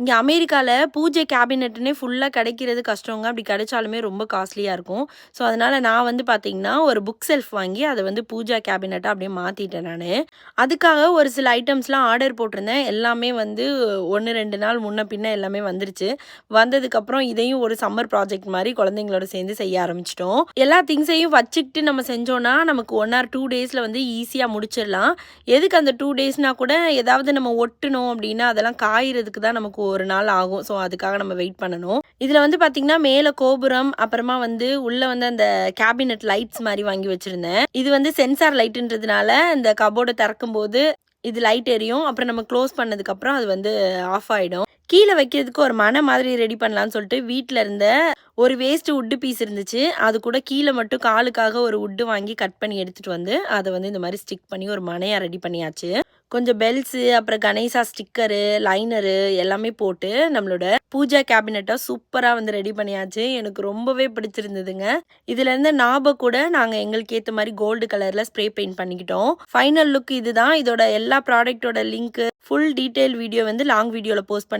இங்கே அமெரிக்காவில் பூஜை கேபினெட்டுனே ஃபுல்லாக கிடைக்கிறது கஷ்டங்க. அப்படி கிடைச்சாலுமே ரொம்ப காஸ்ட்லியாக இருக்கும். ஸோ அதனால் நான் வந்து பார்த்தீங்கன்னா ஒரு புக் செல்ஃப் வாங்கி அதை வந்து பூஜா கேபினெட்டாக அப்படியே மாற்றிட்டேன் நான். அதுக்காக ஒரு சில ஐட்டம்ஸ்லாம் ஆர்டர் போட்டிருந்தேன். எல்லாமே வந்து ஒன்று ரெண்டு நாள் முன்ன பின்ன எல்லாமே வந்துருச்சு. வந்ததுக்கப்புறம் இதையும் ஒரு சம்மர் ப்ராஜெக்ட் மாதிரி குழந்தைங்களோட சேர்ந்து செய்ய ஆரம்பிச்சிட்டோம். எல்லா திங்ஸையும் வச்சுக்கிட்டு நம்ம செஞ்சோன்னா நமக்கு ஒன் ஆர் டூ டேஸில் வந்து ஈஸியாக முடிச்சிடலாம். எதுக்கு அந்த டூ டேஸ்னால் கூட ஏதாவது நம்ம ஒட்டணும் அப்படின்னா அதெல்லாம் காயறதுக்கு தான் நமக்கு ஒரு நாள் ஆகும். ஸோ அதுக்காக நம்ம வெயிட் பண்ணணும். இதில் வந்து பார்த்தீங்கன்னா மேலே கோபுரம் அப்புறமா வந்து உள்ளே வந்து அந்த கேபினெட் லைட்ஸ் மாதிரி வாங்கி வச்சுருந்தேன். இது வந்து சென்சார் லைட்டுன்றதுனால இந்த கபோர்டை திறக்கும் போது இது லைட் எரியும். அப்புறம் நம்ம க்ளோஸ் பண்ணதுக்கப்புறம் அது வந்து ஆஃப் ஆகிடும் கீழே வைக்கிறதுக்கு ஒரு மனை மாதிரி ரெடி பண்ணலாம்னு சொல்லிட்டு வீட்டில் இருந்த ஒரு வேஸ்ட்டு உட்டு பீஸ் இருந்துச்சு. அது கூட கீழே மட்டும் காலுக்காக ஒரு உட்டு வாங்கி கட் பண்ணி எடுத்துகிட்டு வந்து அதை வந்து இந்த மாதிரி ஸ்டிக் பண்ணி ஒரு மனையாக ரெடி பண்ணியாச்சு. கொஞ்சம் பெல்ஸு அப்புறம் கணேசா ஸ்டிக்கரு லைனரு எல்லாமே போட்டு நம்மளோட பூஜா கேபினெட்டை சூப்பராக வந்து ரெடி பண்ணியாச்சு. எனக்கு ரொம்பவே பிடிச்சிருந்ததுங்க. இதுலேருந்து இருந்த கூட நாங்கள் எங்களுக்கு ஏற்ற மாதிரி கோல்டு கலரில் ஸ்ப்ரே பெயிண்ட் பண்ணிக்கிட்டோம். ஃபைனல் லுக் இதுதான். இதோட எல்லா ப்ராடக்ட்டோட லிங்க்கு ஃபுல் டீட்டெயில் வீடியோ வந்து லாங் வீடியோவில் போஸ்ட் பண்ணி